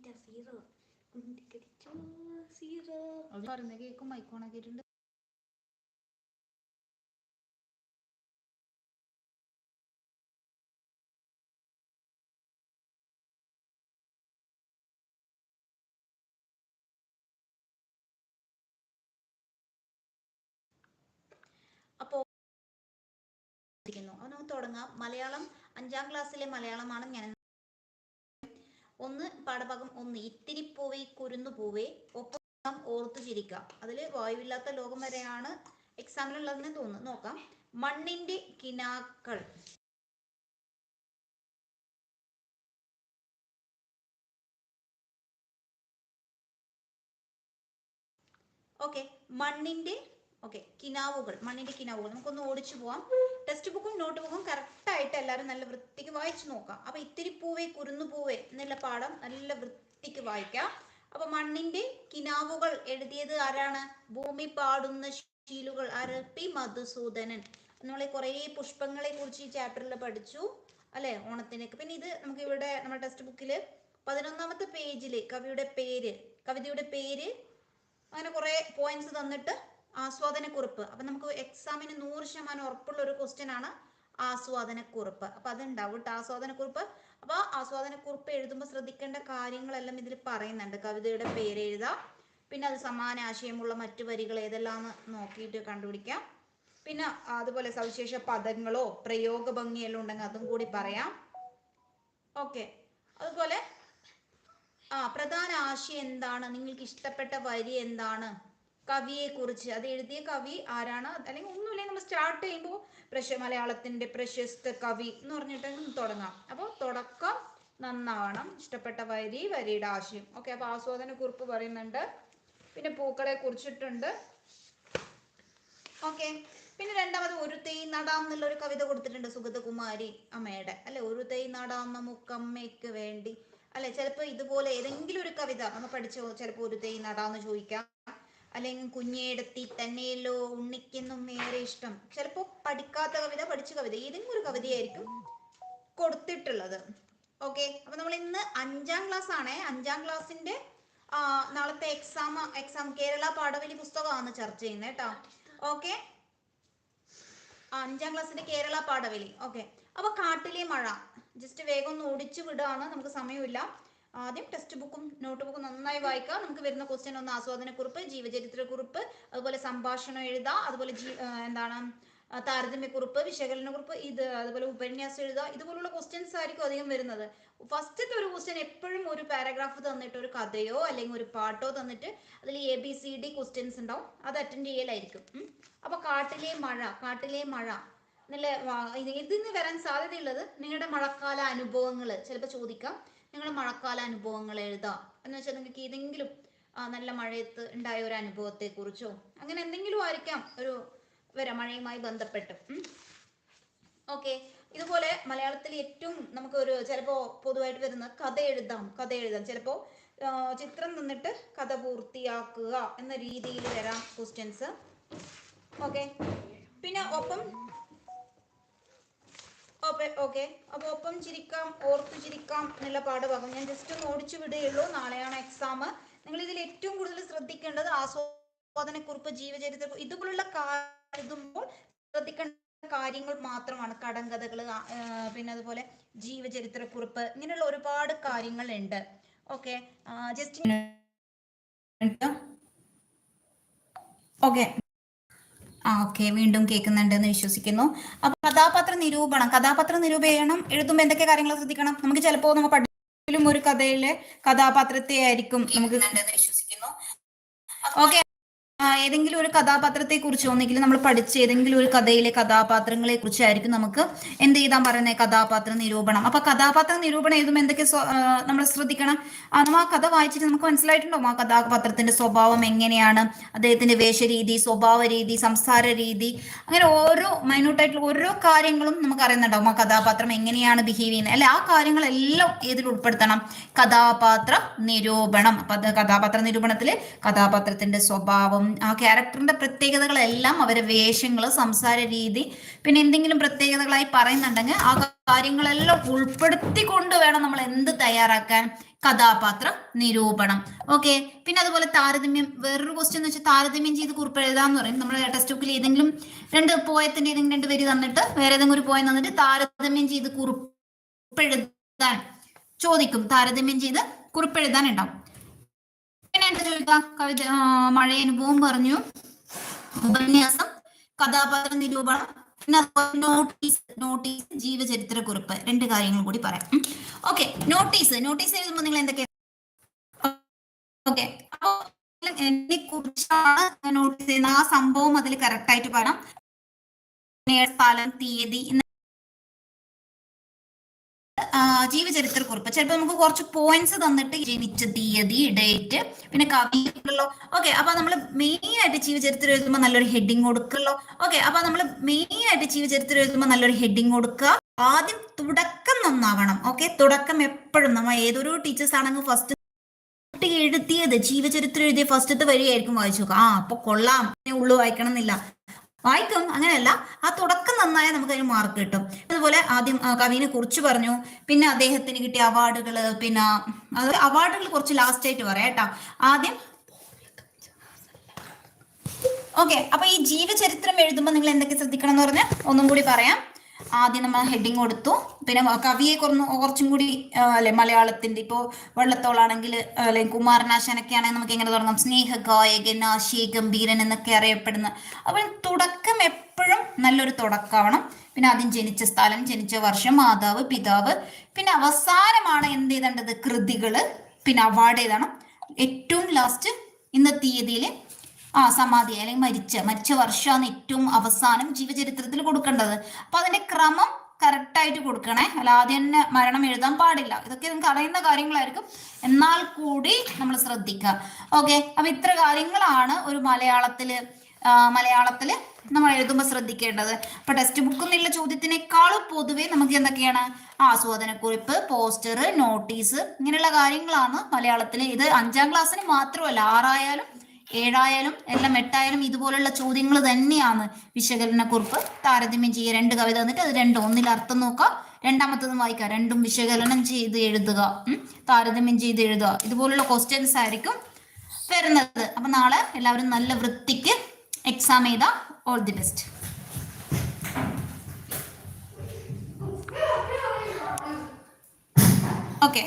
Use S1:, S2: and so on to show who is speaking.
S1: കുഞ്ഞിറ്റ zero കുഞ്ഞിക്കടിച്ചോ zero
S2: അത് പറയുന്ന കേക്കും മൈക്കോണാക്കിയിട്ടുണ്ട്
S1: അപ്പോ അത് നമുക്ക് തുടങ്ങാം. മലയാളം അഞ്ചാം ക്ലാസ്സിലെ മലയാളമാണ് ഞാൻ ഒന്ന് പാഠഭാഗം ഒന്ന്. ഇത്തിരി പൂവേ കുരുന്നു പൂവേ. ഒപ്പം ഓർത്തു ചിരിക്കാം. അതിൽ വായുവില്ലാത്ത ലോകം വരെയാണ് എക്സാമിലുള്ളതെന്ന് തോന്നുന്നു നോക്കാം. മണ്ണിന്റെ കിനാക്കൾ. ഓക്കെ. മണ്ണിന്റെ ഓക്കെ കിനാവുകൾ. മണ്ണിന്റെ കിനാവുകൾ. നമുക്കൊന്ന് ഓടിച്ചു പോവാം. ടെക്സ്റ്റ് ബുക്കും നോട്ട് ബുക്കും കറക്റ്റായിട്ട് എല്ലാവരും നല്ല വൃത്തിക്ക് വായിച്ചു നോക്കാം. അപ്പൊ ഇത്തിരി പൂവേ കുരുന്നു പൂവേ എന്നുള്ള പാഠം നല്ല വൃത്തിക്ക് വായിക്കാം. അപ്പൊ മണ്ണിന്റെ കിനാവുകൾ എഴുതിയത് ആരാണ്? ഭൂമി പാടുന്ന ശീലുകൾ ആര്? പി. മധുസൂദനൻ. നമ്മളെ കുറേ പുഷ്പങ്ങളെ കുറിച്ച് ഈ ചാപ്റ്ററിൽ പഠിച്ചു അല്ലെ? ഓണത്തിനൊക്കെ. പിന്നെ ഇത് നമുക്ക് ഇവിടെ നമ്മുടെ ടെക്സ്റ്റ് ബുക്കിൽ പതിനൊന്നാമത്തെ പേജിൽ കവിയുടെ പേര് കവിതയുടെ പേര് അങ്ങനെ കുറെ പോയിന്റ്സ് തന്നിട്ട് ആസ്വാദനക്കുറിപ്പ്. അപ്പൊ നമുക്ക് എക്സാമിന് നൂറ് ശതമാനം ഉറപ്പുള്ള ഒരു ക്വസ്റ്റ്യൻ ആണ് ആസ്വാദനക്കുറിപ്പ്. അപ്പൊ അതുണ്ടാവും കേട്ടോ ആസ്വാദനക്കുറിപ്പ്. അപ്പൊ ആസ്വാദനക്കുറിപ്പ് എഴുതുമ്പോൾ ശ്രദ്ധിക്കേണ്ട കാര്യങ്ങളെല്ലാം ഇതിൽ പറയുന്നുണ്ട്. കവിതയുടെ പേര് എഴുതാം. പിന്നെ അത് സമാന ആശയമുള്ള മറ്റു വരികൾ ഏതെല്ലാം നോക്കിയിട്ട് കണ്ടുപിടിക്കാം. പിന്നെ അതുപോലെ സവിശേഷ പദങ്ങളോ പ്രയോഗ ഭംഗിയെല്ലാം ഉണ്ടെങ്കിൽ അതും കൂടി പറയാം. ഓക്കെ അതുപോലെ ആ പ്രധാന ആശയം എന്താണ്? നിങ്ങൾക്ക് ഇഷ്ടപ്പെട്ട വരി എന്താണ്? കവിയെ കുറിച്ച്. അത് എഴുതിയ കവി ആരാണ്? അല്ലെങ്കിൽ ഒന്നുമില്ലെങ്കിൽ നമ്മൾ സ്റ്റാർട്ട് ചെയ്യുമ്പോൾ പ്രശ മലയാളത്തിന്റെ പ്രശസ്ത കവി എന്ന് പറഞ്ഞിട്ട് തുടങ്ങാം. അപ്പോൾ തുടക്കം നന്നാവണം. ഇഷ്ടപ്പെട്ട വരി വരിയുടെ ആശയം. ഓക്കെ അപ്പൊ ആസ്വാദന കുറിപ്പ് പറയുന്നുണ്ട്. പിന്നെ പൂക്കളെ കുറിച്ചിട്ടുണ്ട്. ഓക്കെ പിന്നെ രണ്ടാമത് ഒരു തൈ നടാം എന്നുള്ള ഒരു കവിത കൊടുത്തിട്ടുണ്ട് സുഗതകുമാരി അമ്മയുടെ. അല്ലെ? ഒരു തൈ നടാം നമുക്കമ്മയ്ക്ക് വേണ്ടി. അല്ലെ? ചിലപ്പോൾ ഇതുപോലെ ഏതെങ്കിലും ഒരു കവിത നമ്മൾ പഠിച്ചോ ചിലപ്പോൾ ഒരു തൈ നടാന്ന് ചോദിക്കാം. അല്ലെങ്കിൽ കുഞ്ഞേടത്തി തന്നെയല്ലോ ഉണ്ണിക്കെന്നും ഏറെ ഇഷ്ടം. ചിലപ്പോൾ പഠിക്കാത്ത കവിത പഠിച്ച കവിത ഏതെങ്കിലും ഒരു കവിതയായിരിക്കും കൊടുത്തിട്ടുള്ളത്. ഓക്കെ അപ്പൊ നമ്മൾ ഇന്ന് അഞ്ചാം ക്ലാസ് ആണേ. അഞ്ചാം ക്ലാസ്സിന്റെ നാളത്തെ എക്സാം എക്സാം കേരള പാഠവലി പുസ്തകമാണ് ചർച്ച ചെയ്യുന്നത് കേട്ടോ. ഓക്കെ അഞ്ചാം ക്ലാസ്സിന്റെ കേരള പാഠവലി. ഓക്കെ അപ്പൊ കാട്ടിലെ മഴ. ജസ്റ്റ് വേഗം ഒന്ന് ഓടിച്ചു വിടുകയാണ് നമുക്ക് സമയമില്ല. ആദ്യം ടെക്സ്റ്റ് ബുക്കും നോട്ട് ബുക്കും നന്നായി വായിക്കുക. നമുക്ക് വരുന്ന ക്വസ്റ്റ്യൻ ഒന്ന് ആസ്വാദനക്കുറിപ്പ് ജീവചരിത്രക്കുറിപ്പ് അതുപോലെ സംഭാഷണം എഴുതാം അതുപോലെ ജീ എന്താണ് താരതമ്യക്കുറിപ്പ് വിശകലനക്കുറിപ്പ് ഇത് അതുപോലെ ഉപന്യാസം എഴുതുക. ഇതുപോലുള്ള ക്വസ്റ്റ്യൻസ് ആയിരിക്കും അധികം വരുന്നത്. ഫസ്റ്റത്തെ ഒരു ക്വസ്റ്റ്യൻ എപ്പോഴും ഒരു പാരഗ്രാഫ് തന്നിട്ട് ഒരു കഥയോ അല്ലെങ്കിൽ ഒരു പാട്ടോ തന്നിട്ട് അതിൽ A B C D questions ഉണ്ടാവും. അത് അറ്റൻഡ് ചെയ്യലായിരിക്കും. അപ്പോൾ അപ്പൊ കാട്ടിലെ മഴ കാട്ടിലെ മഴ. നല്ല ഇതിൽ നിന്ന് വരാൻ സാധ്യതയുള്ളത് നിങ്ങളുടെ മഴക്കാല അനുഭവങ്ങൾ ചിലപ്പോൾ ചോദിക്കാം. നിങ്ങളുടെ മഴക്കാല അനുഭവങ്ങൾ എഴുതാം. എന്ന് വെച്ചാൽ നിങ്ങൾക്ക് ഏതെങ്കിലും നല്ല മഴയത്ത് ഉണ്ടായ ഒരു അനുഭവത്തെ കുറിച്ചോ അങ്ങനെ എന്തെങ്കിലും ആയിരിക്കാം ഒരു വരാം മഴയുമായി ബന്ധപ്പെട്ട് ഓക്കെ. ഇതുപോലെ മലയാളത്തിൽ ഏറ്റവും നമുക്ക് ഒരു ചിലപ്പോൾ പൊതുവായിട്ട് വരുന്ന കഥ എഴുതാം കഥ എഴുതാം. ചിലപ്പോ ചിത്രം നിന്നിട്ട് കഥ പൂർത്തിയാക്കുക എന്ന രീതിയിൽ വരാം ക്വസ്റ്റ്യൻസ് ഓക്കെ. പിന്നെ ഒപ്പം ഓക്കെ അപ്പൊ ഒപ്പം ചിരിക്കാം ഓർത്തു ചിരിക്കാം എന്നുള്ള പാഠഭാഗം. ഞാൻ ജസ്റ്റ് ഒന്ന് ഓടിച്ചു വിടുകയുള്ളൂ. നാളെയാണ് എക്സാം നിങ്ങൾ ഇതിൽ ഏറ്റവും കൂടുതൽ ശ്രദ്ധിക്കേണ്ടത് ആസ്വാദനക്കുറിപ്പ് ജീവചരിത്ര ഇതുപോലുള്ള എഴുതുമ്പോൾ ശ്രദ്ധിക്കേണ്ട കാര്യങ്ങൾ മാത്രമാണ്. കടങ്കഥകൾ പിന്നെ അതുപോലെ ജീവചരിത്രക്കുറിപ്പ് ഇങ്ങനെയുള്ള ഒരുപാട് കാര്യങ്ങൾ ഉണ്ട് ഓക്കെ ജസ്റ്റ് ഓക്കെ ആ ഓക്കെ വീണ്ടും കേൾക്കുന്നുണ്ട് എന്ന് വിശ്വസിക്കുന്നു. അപ്പൊ കഥാപാത്ര നിരൂപണം കഥാപാത്ര നിരൂപണം എഴുതുമ്പോൾ എന്തൊക്കെ കാര്യങ്ങൾ ശ്രദ്ധിക്കണം? നമുക്ക് ചിലപ്പോൾ നമ്മൾ പഠിക്കലും ഒരു കഥയിലെ കഥാപാത്രത്തെ ആയിരിക്കും നമുക്ക് വിശ്വസിക്കുന്നു. ഓക്കെ. ഏതെങ്കിലും ഒരു കഥാപാത്രത്തെ കുറിച്ച് ഒന്നെങ്കിൽ നമ്മൾ പഠിച്ച ഏതെങ്കിലും ഒരു കഥയിലെ കഥാപാത്രങ്ങളെ കുറിച്ചായിരിക്കും നമുക്ക് എന്ത് ചെയ്താൽ പറയുന്നത്? കഥാപാത്ര നിരൂപണം. അപ്പൊ കഥാപാത്ര നിരൂപണം എഴുതുമ്പോൾ എന്തൊക്കെ നമ്മൾ ശ്രദ്ധിക്കണം? നമ്മൾ ആ കഥ വായിച്ചിട്ട് നമുക്ക് മനസ്സിലായിട്ടുണ്ടാവും ആ കഥാപാത്രത്തിന്റെ സ്വഭാവം എങ്ങനെയാണ്? അദ്ദേഹത്തിന്റെ വേഷരീതി സ്വഭാവ രീതി സംസാര രീതി അങ്ങനെ ഓരോ മൈന്യൂട്ടായിട്ടുള്ള ഓരോ കാര്യങ്ങളും നമുക്ക് അറിയുന്നുണ്ടാവും. ആ കഥാപാത്രം എങ്ങനെയാണ് ബിഹേവ് ചെയ്യുന്നത്? അല്ലെ ആ കാര്യങ്ങളെല്ലാം ഏതിൽ ഉൾപ്പെടുത്തണം. കഥാപാത്ര നിരൂപണം. അപ്പൊ കഥാപാത്ര നിരൂപണത്തിൽ കഥാപാത്രത്തിന്റെ സ്വഭാവം ആ ക്യാരക്ടറിന്റെ പ്രത്യേകതകളെല്ലാം അവരെ വേഷങ്ങൾ സംസാര രീതി പിന്നെ എന്തെങ്കിലും പ്രത്യേകതകളായി പറയുന്നുണ്ടെങ്കിൽ ആ കാര്യങ്ങളെല്ലാം ഉൾപ്പെടുത്തിക്കൊണ്ട് വേണം നമ്മൾ എന്ത് തയ്യാറാക്കാൻ. കഥാപാത്ര നിരൂപണം. ഓക്കെ? പിന്നെ അതുപോലെ താരതമ്യം വേറൊരു ക്വസ്റ്റ്യൻ എന്ന് വെച്ചാൽ താരതമ്യം ചെയ്ത് കുറിപ്പ് എഴുതാന്ന് പറയും. നമ്മുടെ ടെക്സ്റ്റ് ബുക്കിൽ ഏതെങ്കിലും രണ്ട് പോയത്തിന്റെ ഏതെങ്കിലും രണ്ട് വരി തന്നിട്ട് വേറെ ഏതെങ്കിലും ഒരു പോയം തന്നിട്ട് താരതമ്യം ചെയ്ത് കുറിപ്പ് എഴുതാൻ ചോദിക്കും. താരതമ്യം ചെയ്ത് കുറിപ്പ് എഴുതാൻ ഉണ്ടാവും. ചോദിക്കാം. കവിത ആ, മഴയനുഭവം പറഞ്ഞു. ഉപന്യാസം കഥാപാത്ര നിരൂപണം നോട്ടീസ് നോട്ടീസ് ജീവചരിത്ര കുറിപ്പ്. രണ്ട് കാര്യങ്ങൾ കൂടി പറയാം. ഓക്കെ നോട്ടീസ് നോട്ടീസ് എഴുതുമ്പോൾ നിങ്ങൾ എന്തൊക്കെ ഓക്കെ അപ്പോ എന്നെ കുറിച്ചാണ് നോട്ടീസ് ചെയ്യുന്ന ആ സംഭവം അതിൽ കറക്റ്റ് ആയിട്ട് പറയാം പിന്നെ സ്ഥലം തീയതി ജീവചരിത്ര കുറിപ്പ്. ചിലപ്പോൾ നമുക്ക് കുറച്ച് പോയിന്റ്സ് തന്നിട്ട് ജനിച്ച തീയതി ഡേറ്റ് പിന്നെ കവിയുണ്ടല്ലോ ഓക്കെ അപ്പൊ നമ്മൾ മെയിൻ ആയിട്ട് ജീവചരിത്രം എഴുതുമ്പോൾ നല്ലൊരു ഹെഡിങ് കൊടുക്കല്ലോ. ഓക്കെ അപ്പൊ നമ്മൾ മെയിൻ ആയിട്ട് ജീവചരിത്രം എഴുതുമ്പോൾ നല്ലൊരു ഹെഡിങ് കൊടുക്കുക. ആദ്യം തുടക്കം നന്നാവണം. ഓക്കെ തുടക്കം എപ്പോഴും നമ്മൾ ഏതൊരു ടീച്ചേഴ്സ് ആണെങ്കിൽ ഫസ്റ്റ് കുട്ടി എഴുതിയത് ജീവചരിത്രം എഴുതിയ ഫസ്റ്റത്തെ വരിയായിരിക്കും വായിച്ചു നോക്കുക. ആ അപ്പൊ കൊള്ളാം. ഉള്ളു വായിക്കണം എന്നില്ല വായിക്കും. അങ്ങനെയല്ല. ആ തുടക്കം നന്നായാൽ നമുക്ക് അതിന് മാർക്ക് കിട്ടും. അതുപോലെ ആദ്യം കവിനെ കുറിച്ച് പറഞ്ഞു. പിന്നെ അദ്ദേഹത്തിന് കിട്ടിയ അവാർഡുകൾ പിന്നെ അത് അവാർഡുകൾ കുറച്ച് ലാസ്റ്റ് ആയിട്ട് പറയാം കേട്ടോ. ആദ്യം ഓക്കെ അപ്പൊ ഈ ജീവചരിത്രം എഴുതുമ്പോൾ നിങ്ങൾ എന്തൊക്കെ ശ്രദ്ധിക്കണം എന്ന് പറഞ്ഞാൽ ഒന്നും കൂടി പറയാം. ആദ്യം നമ്മൾ ഹെഡിങ് കൊടുത്തു. പിന്നെ കവിയെ കുറഞ്ഞു കുറച്ചും കൂടി അല്ലെ മലയാളത്തിന്റെ ഇപ്പോ വെള്ളത്തോളാണെങ്കിൽ അല്ലെ കുമാരനാശാനൊക്കെ ആണെങ്കിൽ നമുക്ക് എങ്ങനെ തുടങ്ങാം? സ്നേഹ ഗായകൻ ആശയ ഗംഭീരൻ എന്നൊക്കെ അറിയപ്പെടുന്ന. അപ്പോൾ തുടക്കം എപ്പോഴും നല്ലൊരു തുടക്കമാവണം പിന്നെ ആദ്യം ജനിച്ച സ്ഥലം ജനിച്ച വർഷം മാതാവ് പിതാവ്. പിന്നെ അവസാനമാണ് എന്ത് ചെയ്തേണ്ടത്? കൃതികൾ. പിന്നെ അവാർഡ് ഏതാണ് ഏറ്റവും ലാസ്റ്റ് ഇന്ന തീയതിയിൽ ആ സമാധി അല്ലെങ്കിൽ മരിച്ച മരിച്ച വർഷമാണ് ഏറ്റവും അവസാനം ജീവചരിത്രത്തിൽ കൊടുക്കേണ്ടത്. അപ്പൊ അതിന്റെ ക്രമം കറക്റ്റായിട്ട് കൊടുക്കണേ. അല്ല ആദ്യം തന്നെ മരണം എഴുതാൻ പാടില്ല. ഇതൊക്കെ നിങ്ങൾക്ക് അറിയുന്ന കാര്യങ്ങളായിരിക്കും. എന്നാൽ കൂടി നമ്മൾ ശ്രദ്ധിക്കുക. ഓക്കെ അപ്പൊ ഇത്ര കാര്യങ്ങളാണ് ഒരു മലയാളത്തിൽ മലയാളത്തിൽ നമ്മൾ എഴുതുമ്പോൾ ശ്രദ്ധിക്കേണ്ടത്. അപ്പൊ ടെക്സ്റ്റ് ബുക്ക് എന്നുള്ള ചോദ്യത്തിനേക്കാളും പൊതുവേ നമുക്ക് എന്തൊക്കെയാണ്? ആസ്വാദനക്കുറിപ്പ് പോസ്റ്റർ നോട്ടീസ് ഇങ്ങനെയുള്ള കാര്യങ്ങളാണ് മലയാളത്തിൽ ഇത് അഞ്ചാം ക്ലാസ്സിന് മാത്രമല്ല ആറായാലും ഏഴായാലും എല്ലാം എട്ടായാലും ഇതുപോലുള്ള ചോദ്യങ്ങൾ തന്നെയാണ് വിശകലന കുറിപ്പ്. താരതമ്യം ചെയ്യുക രണ്ട് കവിത എന്നിട്ട് അത് രണ്ടും ഒന്നിൽ അർത്ഥം നോക്കുക രണ്ടാമത്തതും വായിക്കുക രണ്ടും വിശകലനം ചെയ്ത് എഴുതുക താരതമ്യം ചെയ്ത് എഴുതുക. ഇതുപോലുള്ള ക്വസ്റ്റ്യൻസ് ആയിരിക്കും വരുന്നത്. അപ്പൊ നാളെ എല്ലാവരും നല്ല വൃത്തിക്ക് എക്സാം ചെയ്ത ഓൾ ദി ബെസ്റ്റ് ഓക്കെ